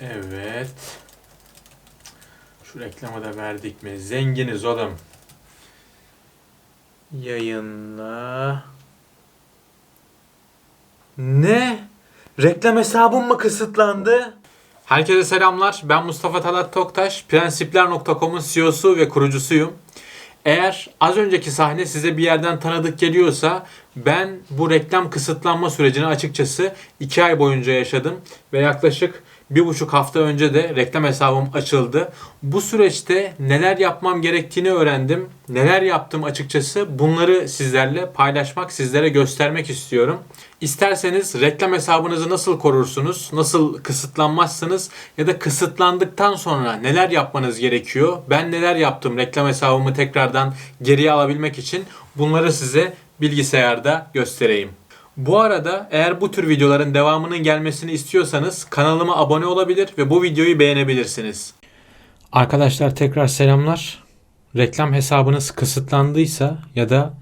Evet. Şu reklamı da verdik mi? Zenginiz oğlum. Yayınla. Ne? Reklam hesabım mı kısıtlandı? Herkese selamlar. Ben Mustafa Talat Toktaş. Prensipler.com'un CEO'su ve kurucusuyum. Eğer az önceki sahne size bir yerden tanıdık geliyorsa ben bu reklam kısıtlanma sürecini açıkçası 2 ay boyunca yaşadım ve yaklaşık bir buçuk hafta önce de reklam hesabım açıldı. Bu süreçte neler yapmam gerektiğini öğrendim. Neler yaptım açıkçası bunları sizlerle paylaşmak, sizlere göstermek istiyorum. İsterseniz reklam hesabınızı nasıl korursunuz, nasıl kısıtlanmazsınız ya da kısıtlandıktan sonra neler yapmanız gerekiyor? Ben neler yaptım reklam hesabımı tekrardan geriye alabilmek için bunları size bilgisayarda göstereyim. Bu arada eğer bu tür videoların devamının gelmesini istiyorsanız kanalıma abone olabilir ve bu videoyu beğenebilirsiniz. Arkadaşlar tekrar selamlar. Reklam hesabınız kısıtlandıysa ya da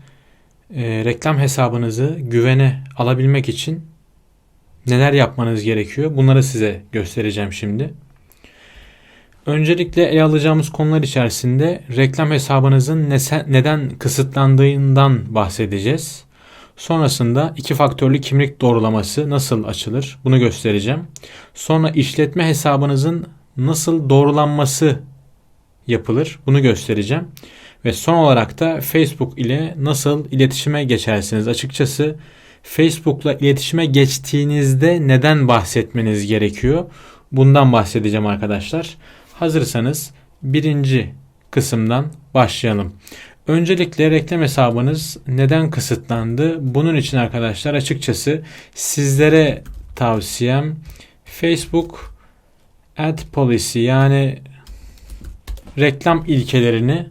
e, reklam hesabınızı güvene alabilmek için neler yapmanız gerekiyor? Bunları size göstereceğim şimdi. Öncelikle ele alacağımız konular içerisinde reklam hesabınızın neden kısıtlandığından bahsedeceğiz. Sonrasında iki faktörlü kimlik doğrulaması nasıl açılır bunu göstereceğim. Sonra işletme hesabınızın nasıl doğrulanması yapılır bunu göstereceğim. Ve son olarak da Facebook ile nasıl iletişime geçersiniz. Açıkçası Facebook'la iletişime geçtiğinizde neden bahsetmeniz gerekiyor? Bundan bahsedeceğim arkadaşlar. Hazırsanız birinci kısımdan başlayalım. Öncelikle reklam hesabınız neden kısıtlandı? Bunun için arkadaşlar açıkçası sizlere tavsiyem Facebook Ad Policy yani reklam ilkelerini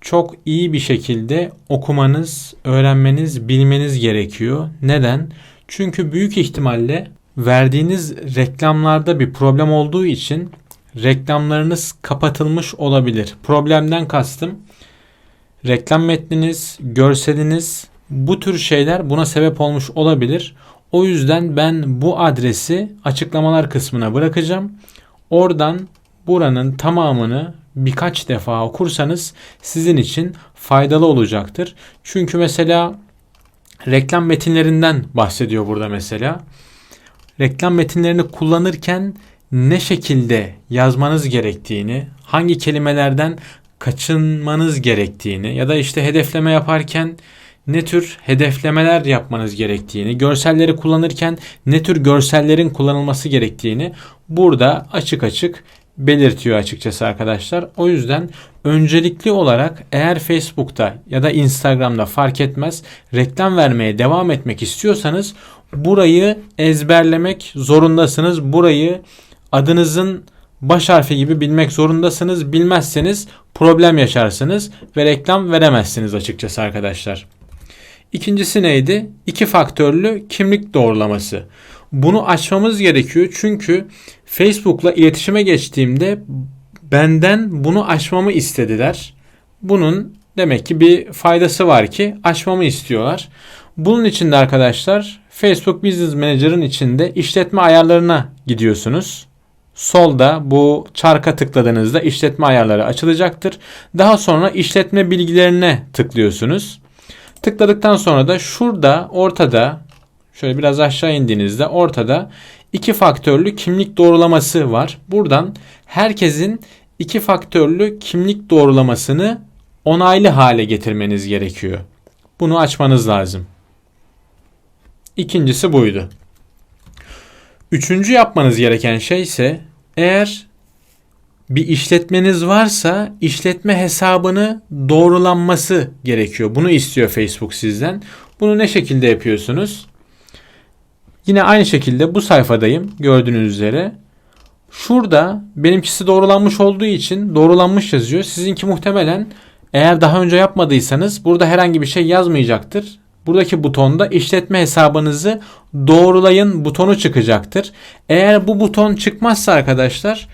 çok iyi bir şekilde okumanız, öğrenmeniz, bilmeniz gerekiyor. Neden? Çünkü büyük ihtimalle verdiğiniz reklamlarda bir problem olduğu için reklamlarınız kapatılmış olabilir. Problemden kastım reklam metniniz, görseliniz bu tür şeyler buna sebep olmuş olabilir. O yüzden ben bu adresi açıklamalar kısmına bırakacağım. Oradan buranın tamamını birkaç defa okursanız sizin için faydalı olacaktır. Çünkü mesela reklam metinlerinden bahsediyor burada mesela. Reklam metinlerini kullanırken ne şekilde yazmanız gerektiğini, hangi kelimelerden kaçınmanız gerektiğini ya da işte hedefleme yaparken ne tür hedeflemeler yapmanız gerektiğini, görselleri kullanırken ne tür görsellerin kullanılması gerektiğini burada açık açık belirtiyor açıkçası arkadaşlar. O yüzden öncelikli olarak eğer Facebook'ta ya da Instagram'da fark etmez reklam vermeye devam etmek istiyorsanız burayı ezberlemek zorundasınız. Burayı adınızın baş harfi gibi bilmek zorundasınız. Bilmezseniz problem yaşarsınız ve reklam veremezsiniz açıkçası arkadaşlar. İkincisi neydi? İki faktörlü kimlik doğrulaması. Bunu açmamız gerekiyor çünkü Facebook'la iletişime geçtiğimde benden bunu açmamı istediler. Bunun demek ki bir faydası var ki açmamı istiyorlar. Bunun için de arkadaşlar Facebook Business Manager'ın içinde işletme ayarlarına gidiyorsunuz. Solda bu çarka tıkladığınızda işletme ayarları açılacaktır. Daha sonra işletme bilgilerine tıklıyorsunuz. Tıkladıktan sonra da şurada ortada şöyle biraz aşağı indiğinizde ortada iki faktörlü kimlik doğrulaması var. Buradan herkesin iki faktörlü kimlik doğrulamasını onaylı hale getirmeniz gerekiyor. Bunu açmanız lazım. İkincisi buydu. Üçüncü yapmanız gereken şey ise eğer bir işletmeniz varsa işletme hesabını doğrulanması gerekiyor. Bunu istiyor Facebook sizden. Bunu ne şekilde yapıyorsunuz? Yine aynı şekilde bu sayfadayım gördüğünüz üzere. Şurada benimkisi doğrulanmış olduğu için doğrulanmış yazıyor. Sizinki muhtemelen eğer daha önce yapmadıysanız burada herhangi bir şey yazmayacaktır. Buradaki butonda işletme hesabınızı doğrulayın butonu çıkacaktır. Eğer bu buton çıkmazsa arkadaşlar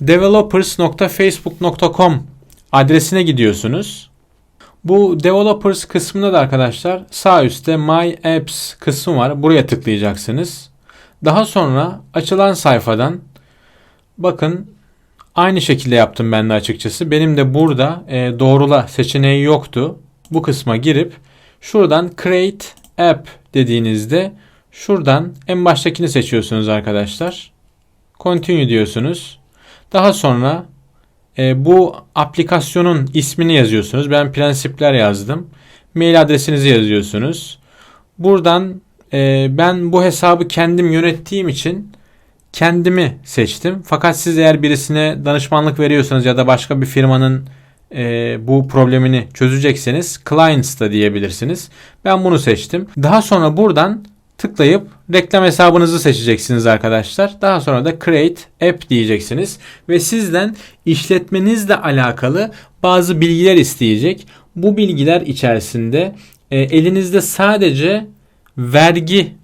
developers.facebook.com adresine gidiyorsunuz. Bu developers kısmında da arkadaşlar sağ üstte my apps kısmı var. Buraya tıklayacaksınız. Daha sonra açılan sayfadan bakın aynı şekilde yaptım ben de açıkçası. Benim de burada e, doğrula seçeneği yoktu. Bu kısma girip şuradan create app dediğinizde şuradan en baştakini seçiyorsunuz arkadaşlar. Continue diyorsunuz. Daha sonra e, bu aplikasyonun ismini yazıyorsunuz. Ben prensipler yazdım. Mail adresinizi yazıyorsunuz. Buradan e, ben bu hesabı kendim yönettiğim için kendimi seçtim. Fakat siz eğer birisine danışmanlık veriyorsanız ya da başka bir firmanın e, bu problemini çözecekseniz clients da diyebilirsiniz. Ben bunu seçtim. Daha sonra buradan tıklayıp reklam hesabınızı seçeceksiniz arkadaşlar. Daha sonra da create app diyeceksiniz ve sizden işletmenizle alakalı bazı bilgiler isteyecek. Bu bilgiler içerisinde e, elinizde sadece vergi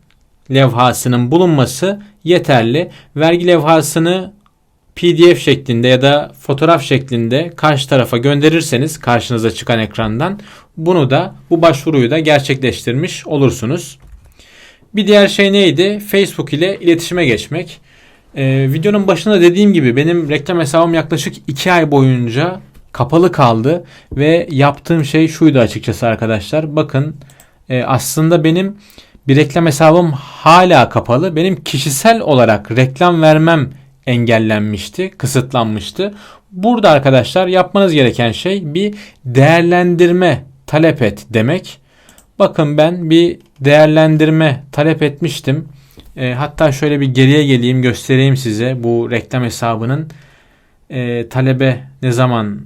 levhasının bulunması yeterli. Vergi levhasını PDF şeklinde ya da fotoğraf şeklinde karşı tarafa gönderirseniz karşınıza çıkan ekrandan bunu da bu başvuruyu da gerçekleştirmiş olursunuz. Bir diğer şey neydi? Facebook ile iletişime geçmek. Ee, videonun başında dediğim gibi benim reklam hesabım yaklaşık 2 ay boyunca kapalı kaldı ve yaptığım şey şuydu açıkçası arkadaşlar. Bakın e, aslında benim bir reklam hesabım hala kapalı. Benim kişisel olarak reklam vermem engellenmişti, kısıtlanmıştı. Burada arkadaşlar yapmanız gereken şey bir değerlendirme talep et demek. Bakın ben bir değerlendirme talep etmiştim. E, hatta şöyle bir geriye geleyim göstereyim size bu reklam hesabının e, talebe ne zaman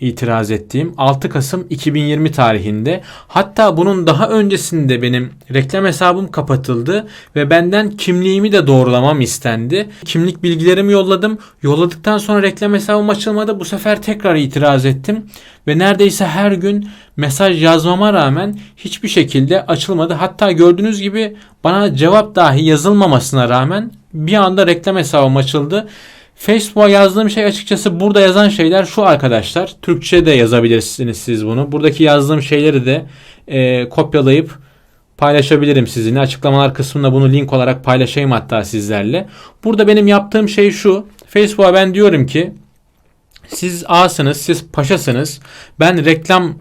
itiraz ettiğim 6 Kasım 2020 tarihinde. Hatta bunun daha öncesinde benim reklam hesabım kapatıldı ve benden kimliğimi de doğrulamam istendi. Kimlik bilgilerimi yolladım. Yolladıktan sonra reklam hesabım açılmadı. Bu sefer tekrar itiraz ettim ve neredeyse her gün mesaj yazmama rağmen hiçbir şekilde açılmadı. Hatta gördüğünüz gibi bana cevap dahi yazılmamasına rağmen bir anda reklam hesabım açıldı. Facebook'a yazdığım şey açıkçası burada yazan şeyler şu arkadaşlar. Türkçe de yazabilirsiniz siz bunu. Buradaki yazdığım şeyleri de e, kopyalayıp paylaşabilirim sizinle. Açıklamalar kısmında bunu link olarak paylaşayım hatta sizlerle. Burada benim yaptığım şey şu. Facebook'a ben diyorum ki siz A'sınız, siz paşasınız. Ben reklam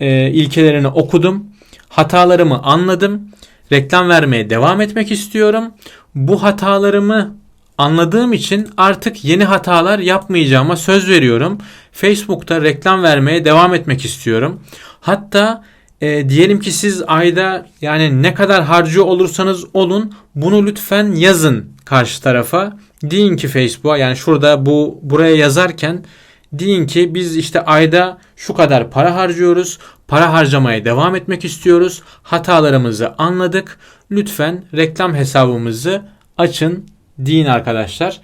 e, ilkelerini okudum. Hatalarımı anladım. Reklam vermeye devam etmek istiyorum. Bu hatalarımı anladığım için artık yeni hatalar yapmayacağıma söz veriyorum. Facebook'ta reklam vermeye devam etmek istiyorum. Hatta e, diyelim ki siz ayda yani ne kadar harcıyor olursanız olun bunu lütfen yazın karşı tarafa. Deyin ki Facebook'a yani şurada bu buraya yazarken deyin ki biz işte ayda şu kadar para harcıyoruz. Para harcamaya devam etmek istiyoruz. Hatalarımızı anladık. Lütfen reklam hesabımızı açın deyin arkadaşlar.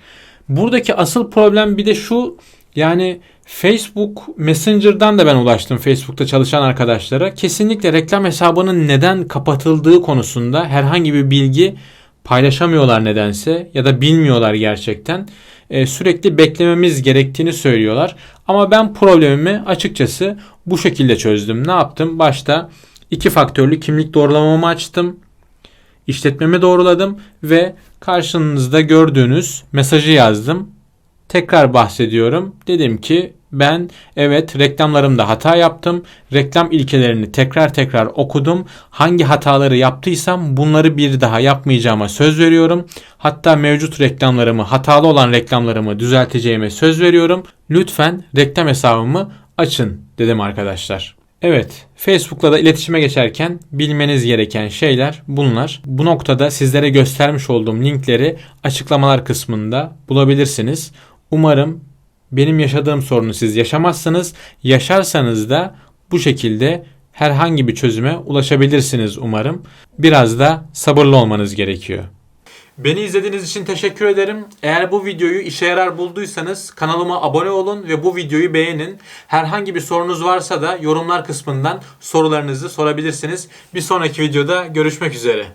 Buradaki asıl problem bir de şu yani Facebook Messenger'dan da ben ulaştım Facebook'ta çalışan arkadaşlara. Kesinlikle reklam hesabının neden kapatıldığı konusunda herhangi bir bilgi paylaşamıyorlar nedense ya da bilmiyorlar gerçekten. Ee, sürekli beklememiz gerektiğini söylüyorlar. Ama ben problemimi açıkçası bu şekilde çözdüm. Ne yaptım? Başta iki faktörlü kimlik doğrulamamı açtım. İşletmemi doğruladım ve karşınızda gördüğünüz mesajı yazdım. Tekrar bahsediyorum. Dedim ki ben evet reklamlarımda hata yaptım. Reklam ilkelerini tekrar tekrar okudum. Hangi hataları yaptıysam bunları bir daha yapmayacağıma söz veriyorum. Hatta mevcut reklamlarımı, hatalı olan reklamlarımı düzelteceğime söz veriyorum. Lütfen reklam hesabımı açın dedim arkadaşlar. Evet, Facebook'la da iletişime geçerken bilmeniz gereken şeyler bunlar. Bu noktada sizlere göstermiş olduğum linkleri açıklamalar kısmında bulabilirsiniz. Umarım benim yaşadığım sorunu siz yaşamazsınız. Yaşarsanız da bu şekilde herhangi bir çözüme ulaşabilirsiniz umarım. Biraz da sabırlı olmanız gerekiyor. Beni izlediğiniz için teşekkür ederim. Eğer bu videoyu işe yarar bulduysanız kanalıma abone olun ve bu videoyu beğenin. Herhangi bir sorunuz varsa da yorumlar kısmından sorularınızı sorabilirsiniz. Bir sonraki videoda görüşmek üzere.